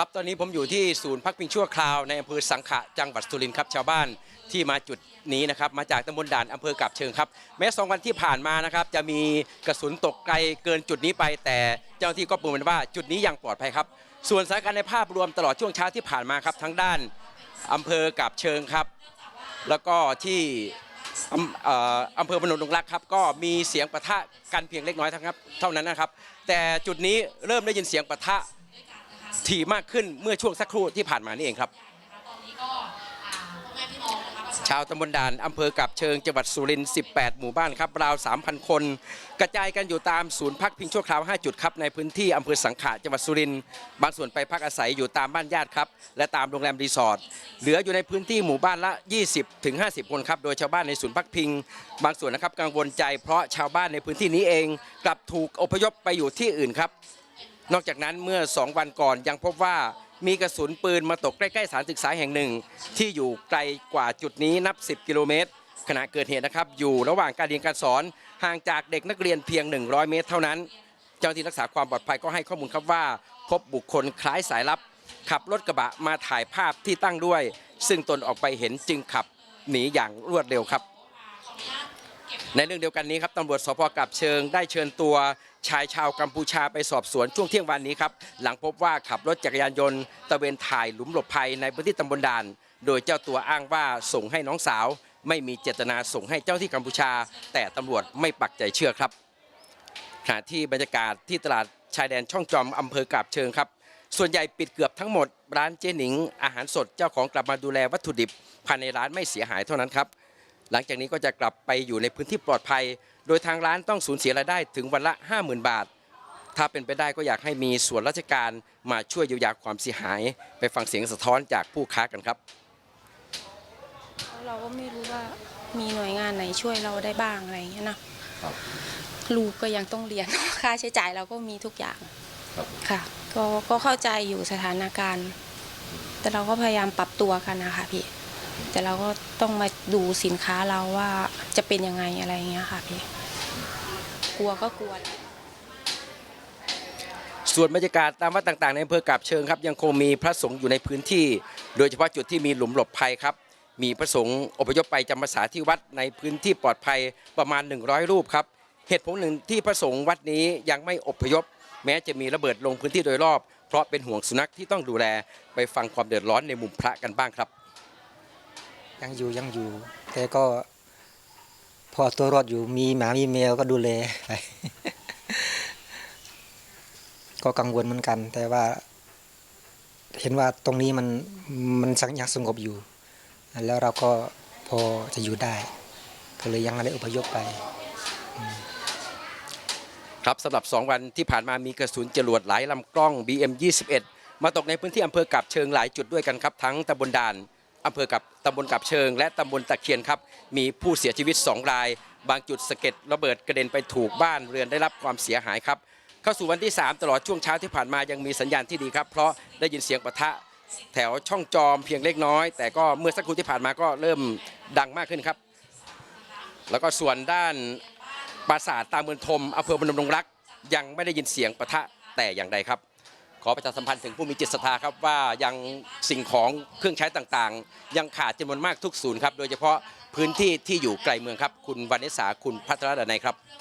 ครับตอนนี้ผมอยู่ที่ศูนย์พักพิงชั่วคราวในอำเภอสังขะจังหวัดสุรินทร์ครับชาวบ้านที่มาจุดนี้นะครับมาจากตำบลด่านอำเภอกับเชิงครับ แม้สองวันที่ผ่านมานะครับจะมีกระสุนตกไกลเกินจุดนี้ไป แต่เจ้าหน้าที่ก็ประเมินว่าจุดนี้ยังปลอดภัยครับ ส่วนสถานการณ์ในภาพรวมตลอดช่วงเช้าที่ผ่านมาครับทั้งด้านอำเภอกับเชิงครับ แล้วก็ที่อำเภอพนมดงรักครับก็มีเสียงปะทะกันเพียงเล็กน้อยเท่านั้นนะครับ แต่จุดนี้เริ่มได้ยินเสียงปะทะ ถี่มากขึ้นเมื่อช่วงสักครู่ที่ผ่านมานี่เองครับ ชาวตำบลด่านอำเภอกับเชิงจังหวัดสุรินทร์18 หมู่บ้านครับราว 3,000 คน กระจายกันอยู่ตามศูนย์พักพิงชั่วคราว 5 จุดครับในพื้นที่อำเภอสังขะจังหวัดสุรินทร์บางส่วนไปพักอาศัยอยู่ตามบ้านญาติครับและตามโรงแรมรีสอร์ทเหลืออยู่ในพื้นที่หมู่บ้านละ 20-50 คนครับโดยชาวบ้านในศูนย์พักพิง บางส่วนนะครับกังวลใจเพราะชาวบ้านในพื้นที่นี้เอง กลับถูกอพยพไปอยู่ที่อื่นครับ นอกจากนั้นเมื่อ 2 วันก่อนยังพบว่ามีกระสุนปืนมาตกใกล้ๆสถานศึกษาแห่งหนึ่ง ที่อยู่ไกลกว่าจุดนี้นับ 10 กิโลเมตร ขณะเกิดเหตุนะครับ อยู่ระหว่างการเรียนการสอนห่างจากเด็กนักเรียนเพียง 100 เมตร เท่านั้น เจ้าหน้าที่รักษาความปลอดภัยก็ให้ข้อมูลครับว่า พบบุคคลคล้ายสายลับ ขับรถกระบะมาถ่ายภาพที่ตั้งด้วย ซึ่งตนออกไปเห็นจึงขับหนีอย่างรวดเร็วครับ ในเรื่องเดียวกันนี้ครับตำรวจสพกับเชิงได้เชิญตัวชายชาวกัมพูชาไปสอบสวนช่วงเที่ยงวันนี้ครับหลังพบว่าขับรถจักรยานยนต์ตะเวนถ่ายหลุมหลบภัยในพื้นที่ตำบลด่าน โดยเจ้าตัวอ้างว่าส่งให้น้องสาว ไม่มีเจตนาส่งให้เจ้าที่กัมพูชา แต่ตำรวจไม่ปักใจเชื่อครับขณะที่บรรยากาศที่ตลาดชายแดนช่องจอมอำเภอกาบเชิงครับ ส่วนใหญ่ปิดเกือบทั้งหมด ร้านเจ๊หนิง อาหารสดเจ้าของกลับมาดูแลวัตถุดิบภายในร้านไม่เสียหายเท่านั้นครับ หลังจากนี้ก็จะกลับไปอยู่ในพื้นที่ปลอดภัย โดยทางร้านต้องสูญเสียรายได้ถึงวันละ 50,000 บาท ถ้าเป็นไปได้ก็อยากให้มีส่วนราชการมาช่วยเยียวยาความเสียหาย ไปฟังเสียงสะท้อนจากผู้ค้ากันครับ เราก็ไม่รู้ว่ามีหน่วยงานไหนช่วยเราได้บ้างอะไรอย่างเงี้ยนะลูกก็ยังต้องเรียน ค่าใช้จ่ายเราก็มีทุกอย่างค่ะ ก็ก็เข้าใจอยู่สถานการณ์ แต่เราก็พยายามปรับตัวกันนะคะพี่ แต่เราก็ต้องมาดูสินค้าเราว่าจะเป็นยังไงอะไรอย่างเงี้ยค่ะพี่กลัวก็กลัวแหละ ส่วนบรรยากาศตามวัดต่างๆในอำเภอกาบเชิงครับยังคงมีพระสงฆ์อยู่ในพื้นที่ โดยเฉพาะจุดที่มีหลุมหลบภัยครับ มีพระสงฆ์อพยพไปจำพรรษาที่วัดในพื้นที่ปลอดภัยประมาณ 100 รูปครับ เหตุผลหนึ่งที่พระสงฆ์วัดนี้ยังไม่อพยพ แม้จะมีระเบิดลงพื้นที่โดยรอบ เพราะเป็นห่วงสุนัขที่ต้องดูแลไปฟังความเดือดร้อนในมุมพระกันบ้างครับ ยังอยู่ยังอยู่ แต่ก็ พอตัวรอดอยู่มีหมามีแมวก็ดูแลไปก็กังวลเหมือนกัน แต่ว่า เห็นว่าตรงนี้มันมันสังยังสงบอยู่ แล้วเราก็พอจะอยู่ได้ ก็เลยยังไม่ได้อพยพไปครับสำหรับ 2 วันที่ผ่านมามีกระสุนจรวดหลายลำกล้อง BM 21 มาตกในพื้นที่อำเภอกับเชิงหลายจุดด้วยกันครับ ทั้งตำบลด่าน อำเภอกับตำบลกับเชิง และตำบลตะเคียนครับ มีผู้เสียชีวิต 2 ราย บางจุดสะเก็ดระเบิดกระเด็นไปถูกบ้านเรือนได้รับความเสียหายครับ เข้าสู่วันที่ 3 ตลอดช่วงเช้าที่ผ่านมายังมีสัญญาณที่ดีครับ เพราะได้ยินเสียงปะทะแถวช่องจอมเพียงเล็กน้อย แต่ก็เมื่อสักครู่ที่ผ่านมาก็เริ่มดังมากขึ้นครับ แล้วก็ส่วนด้านปราสาทตาเมืองทมอำเภอพนมดงรัก ยังไม่ได้ยินเสียงปะทะแต่อย่างใดครับ ขอประชาสัมพันธ์ถึงผู้มีจิตศรัทธาครับว่ายังสิ่งของเครื่องใช้ต่างๆ ยังขาดจำนวนมากทุกศูนย์ครับโดยเฉพาะพื้นที่ที่อยู่ไกลเมืองครับ คุณวานิสาคุณพัทรดนัยครับ